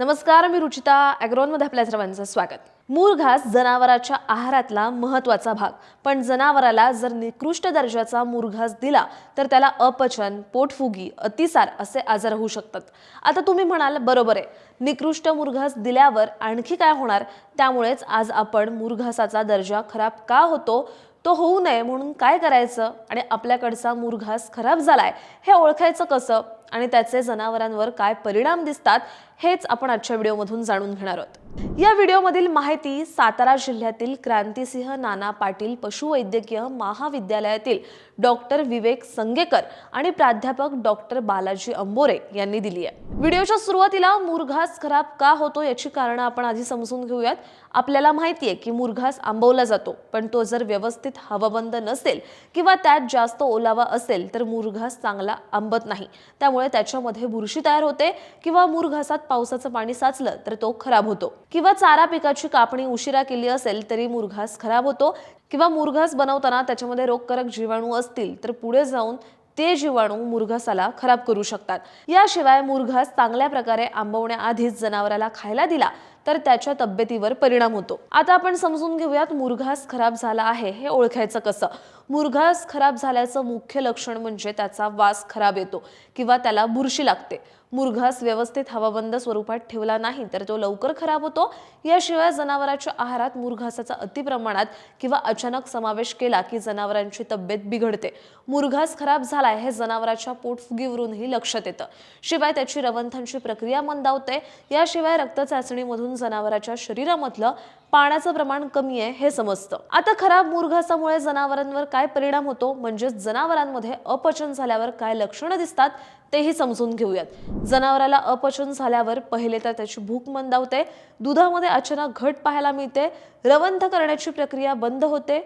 नमस्कार मी रुचिता ॲग्रोनमध्ये आपल्या सर्वांचं स्वागत. मूळ घास जनावराच्या आहारातला महत्त्वाचा भाग. पण जनावराला जर निकृष्ट दर्जाचा मुरघास दिला तर त्याला अपचन पोटफुगी अतिसार असे आजार होऊ शकतात. आता तुम्ही म्हणाल बरोबर आहे. निकृष्ट मुरघास दिल्यावर आणखी काय होणार? त्यामुळेच आज आपण मुरघासाचा दर्जा खराब का होतो? तो होऊ नये म्हणून काय करायचं? आणि आपल्याकडचा मुरघास खराब झालाय हे ओळखायचं कसं? आणि त्याचे जनावरांवर काय परिणाम दिसतात हेच आपण आजच्या व्हिडिओमधून जाणून घेणार आहोत. या व्हिडिओमधील माहिती सातारा जिल्ह्यातील क्रांतिसिंह नाना पाटील पशुवैद्यकीय महाविद्यालयातील डॉक्टर विवेक संगेकर आणि प्राध्यापक डॉक्टर बालाजी अंबोरे यांनी दिली आहे. व्हिडिओच्या सुरुवातीला मुरघास खराब का होतो याची कारणं आपण आधी समजून घेऊयात. आपल्याला माहिती आहे की मुरघास आंबवला जातो पण तो जर व्यवस्थित हवाबंद नसेल किंवा त्यात जास्त ओलावा असेल तर मुरघास चांगला आंबत नाही. त्यामुळे त्याच्यामध्ये बुरशी तयार होते किंवा मूर घासात पावसाचं पाणी साचलं तर तो खराब होतो. किंवा चारा पिकाची कापणी उशिरा केली असेल तरी मुरघास खराब होतो. किंवा मुरघास बनवताना त्याच्यामध्ये रोगकारक जीवाणू असतील तर पुढे जाऊन ते जीवाणू मुरघासाला खराब करू शकतात. याशिवाय मुरघास चांगल्या प्रकारे आंबवण्याआधीच जनावराला खायला दिला तर त्याच्या तब्येतीवर परिणाम होतो. आता आपण समजून घेऊयात मुरघास खराब झाला आहे हे ओळखायचं कसं? मुरघास खराब झाल्याचं मुख्य लक्षण म्हणजे त्याचा वास खराब येतो किंवा त्याला बुरशी लागते. मुरघास व्यवस्थित हवाबंद स्वरूपात ठेवला नाही तर तो लवकर खराब होतो. याशिवाय जनावरांच्या आहारात मुरघासाचा अतिप्रमाणात किंवा अचानक समावेश केला की जनावरांची तब्येत बिघडते. मुरघास खराब झालाय हे जनावराच्या पोटफुगीवरूनही लक्षात येतं. शिवाय त्याची रवंथांची प्रक्रिया मंदावते. याशिवाय रक्त चाचणीमधून जनावराच्या शरीरामधलं पाण्याचं प्रमाण कमी आहे हे समजतं. आता खराब मुरघासामुळे जनावरांवर काय परिणाम होतो? म्हणजेच जनावरांमध्ये अपचन झाल्यावर काय लक्षणं दिसतात? तेही समजून घेऊयात. जनावराला अपचन झाल्यावर पहिले तर त्याची भूक मंदावते दुधामध्ये अचानक घट पाहायला मिळते रवंथ करण्याची प्रक्रिया बंद होते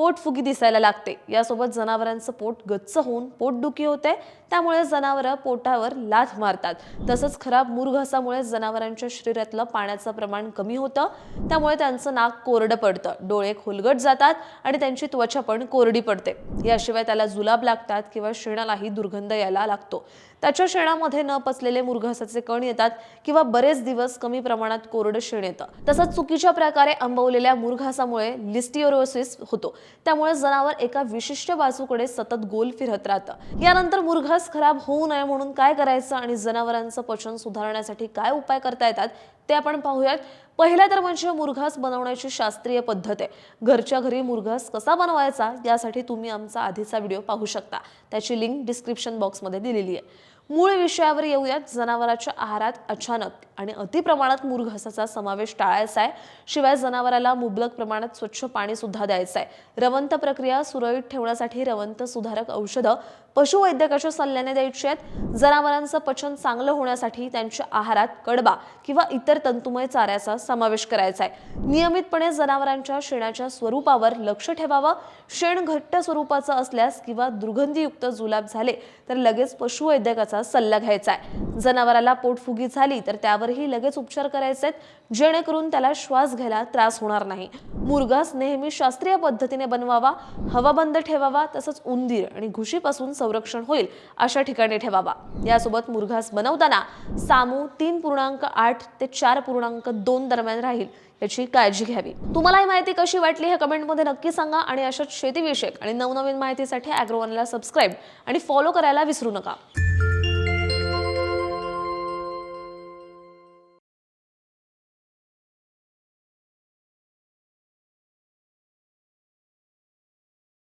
पोटफुगी दिसायला लागते. यासोबत जनावरांचं पोट गच्च होऊन पोटदुखी होते त्यामुळे जनावरं पोटावर लाथ मारतात. तसंच खराब मुरघासामुळे जनावरांच्या शरीरातलं पाण्याचं प्रमाण कमी होतं. त्यामुळे त्यांचं नाक कोरडं पडतं. डोळे खोलगट जातात आणि त्यांची त्वचा पण कोरडी पडते. याशिवाय त्याला जुलाब लागतात किंवा शेणालाही दुर्गंध यायला लागतो. त्याच्या शेणामध्ये न पसलेले मुरघासाचे कण येतात किंवा बरेच दिवस कमी प्रमाणात कोरडं शेण येतं. तसंच चुकीच्या प्रकारे आंबवलेल्या मुरघासामुळे लिस्टिओरोसिस होतो. त्यामुळे जनावर एका विशिष्ट बाजूकडे सतत गोल फिरत राहतं. यानंतर मुरघास खराब होऊ नये म्हणून काय करायचं आणि जनावरांचं पचन सुधारण्यासाठी काय उपाय करता येतात ते आपण पाहूयात. पहिला तर म्हणजे मुरघास बनवण्याची शास्त्रीय पद्धत आहे. घरच्या घरी मुरघास कसा बनवायचा यासाठी तुम्ही आमचा आधीचा व्हिडिओ पाहू शकता. त्याची लिंक डिस्क्रिप्शन बॉक्समध्ये दिलेली आहे. मूळ विषयावर येऊयात. जनावराच्या आहारात अचानक आणि अतिप्रमाणात मुरघासाचा समावेश टाळायचा आहे. शिवाय जनावराला मुबलक प्रमाणात स्वच्छ पाणी सुद्धा द्यायचं आहे. रवंत प्रक्रिया सुरळीत ठेवण्यासाठी रवंत सुधारक औषधं पशुवैद्यकाच्या सल्ल्याने द्यायची आहेत. जनावरांचं पचन चांगलं होण्यासाठी त्यांच्या आहारात कडबा किंवा इतर तंतुमय चाऱ्याचा समावेश करायचा आहे. नियमितपणे जनावरांच्या शेणाच्या स्वरूपावर लक्ष ठेवावं. शेण घट्ट स्वरूपाचं असल्यास किंवा दुर्गंधीयुक्त जुलाब झाले तर लगेच पशुवैद्यकाचा सल्ला घ्यायचा आहे. जनावराला पोटफुगी झाली तर त्यावरही लगेच उपचार करायचे आहेत. जेणेकरून त्याला श्वास घ्यायला त्रास होणार नाही. मुरघास नेहमी शास्त्रीय पद्धतीने बनवावा हवाबंद ठेवावा तसंच उंदीर आणि घुशीपासून संरक्षण होईल अशा ठिकाणी ठेवावा. यासोबत मुरघास बनवताना सामू तीन पूर्णांक आठ ते चार पूर्णांक दोन दरम्यान राहील याची काळजी घ्यावी. तुम्हाला ही माहिती कशी वाटली हे कमेंटमध्ये नक्की सांगा आणि अशाच शेतीविषयक आणि नवनवीन माहितीसाठी अॅग्रोवनला सबस्क्राईब आणि फॉलो करायला विसरू नका.